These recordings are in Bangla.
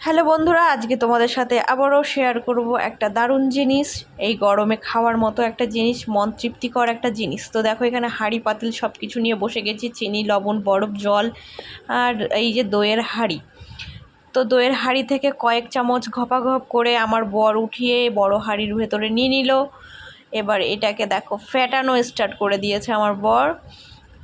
হ্যালো বন্ধুরা, আজকে তোমাদের সাথে আবারও শেয়ার করব একটা দারুণ জিনিস। এই গরমে খাওয়ার মতো একটা জিনিস, মন তৃপ্তিকর একটা জিনিস। তো দেখো এখানে হাঁড়ি, পাতিল সব কিছু নিয়ে বসে গেছি, চিনি, লবণ, বরফ, জল আর এই যে দইয়ের হাঁড়ি। তো দইয়ের হাঁড়ি থেকে কয়েক চামচ ঘপাঘপ করে আমার বর উঠিয়ে বড় হাঁড়ির ভেতরে নিয়ে নিল। এবার এটাকে দেখো ফ্যাটানো স্টার্ট করে দিয়েছে আমার বর।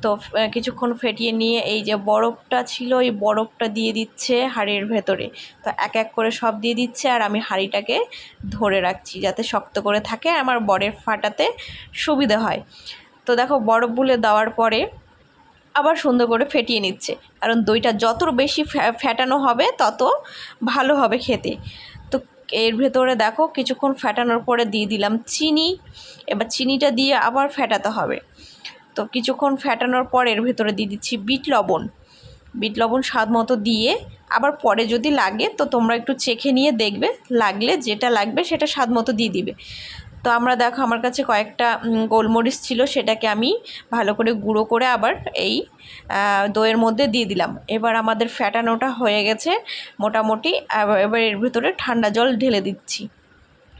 তো কিছুক্ষণ ফেটিয়ে নিয়ে এই যে বরফটা ছিল, এই বরফটা দিয়ে দিচ্ছে হাঁড়ির ভেতরে। তো এক এক করে সব দিয়ে দিচ্ছে আর আমি হাঁড়িটাকে ধরে রাখছি যাতে শক্ত করে থাকে আমার বরের ফাটাতে সুবিধা হয়। তো দেখো বরফগুলো দেওয়ার পরে আবার সুন্দর করে ফেটিয়ে নিচ্ছে। কারণ দইটা যত বেশি ফ্যা- ফ্যাটানো হবে, তত ভালো হবে খেতে। তো এর ভেতরে দেখো, কিছুক্ষণ ফ্যাটানোর পরে দিয়ে দিলাম চিনি। এবার চিনিটা দিয়ে আবার ফ্যাটাতে হবে। তো কিছুক্ষণ ফ্যাটানোর পর এর ভেতরে দিয়ে দিচ্ছি বিট লবণ। বিট লবণ স্বাদ মতো দিয়ে আবার পরে যদি লাগে তো তোমরা একটু চেখে নিয়ে দেখবে, লাগলে যেটা লাগবে সেটা স্বাদ মতো দিয়ে দিবে। তো আমরা দেখো আমার কাছে কয়েকটা গোলমরিচ ছিল, সেটাকে আমি ভালো করে গুঁড়ো করে আবার এই দইয়ের মধ্যে দিয়ে দিলাম। এবার আমাদের ফ্যাটানোটা হয়ে গেছে মোটামুটি, এবার এর ভিতরে ঠান্ডা জল ঢেলে দিচ্ছি।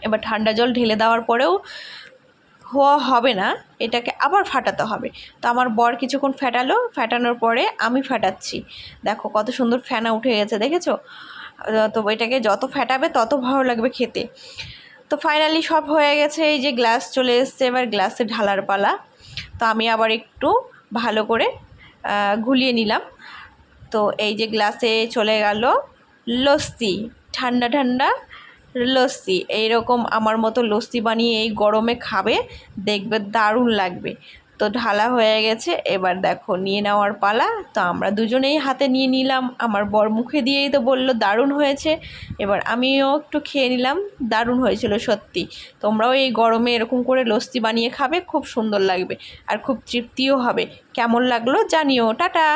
এবার ঠান্ডা জল ঢেলে দেওয়ার পরেও হওয়া হবে না, এটাকে আবার ফাটাতে হবে। তো আমার বর কিছুক্ষণ ফ্যাটালো ফ্যাটানোর পরে আমি ফাটাচ্ছি। দেখো কত সুন্দর ফেনা উঠে গেছে, দেখেছ? তো এটাকে যত ফ্যাটাবে তত ভালো লাগবে খেতে। তো ফাইনালি সব হয়ে গেছে, এই যে গ্লাস চলে এসছে, এবার গ্লাসে ঢালার পালা। তো আমি আবার একটু ভালো করে ঘুলিয়ে নিলাম। তো এই যে গ্লাসে চলে গেল লস্যি, ঠান্ডা ঠান্ডা। লস্যি। এইরকম আমার মতো লস্যি বানিয়ে এই গরমে খাবে, দেখবে দারুণ লাগবে। তো ঢালা হয়ে গেছে, এবার দেখো নিয়ে নেওয়ার পালা। তো আমরা দুজনেই হাতে নিয়ে নিলাম, আমার বর মুখে দিয়েই তো বলল দারুণ হয়েছে। এবার আমিও একটু খেয়ে নিলাম, দারুণ হয়েছিল সত্যি। তোমরাও এই গরমে এরকম করে লস্যি বানিয়ে খাবে, খুব সুন্দর লাগবে। আর খুব তৃপ্তিও হবে। কেমন লাগল জানিও, টাটা!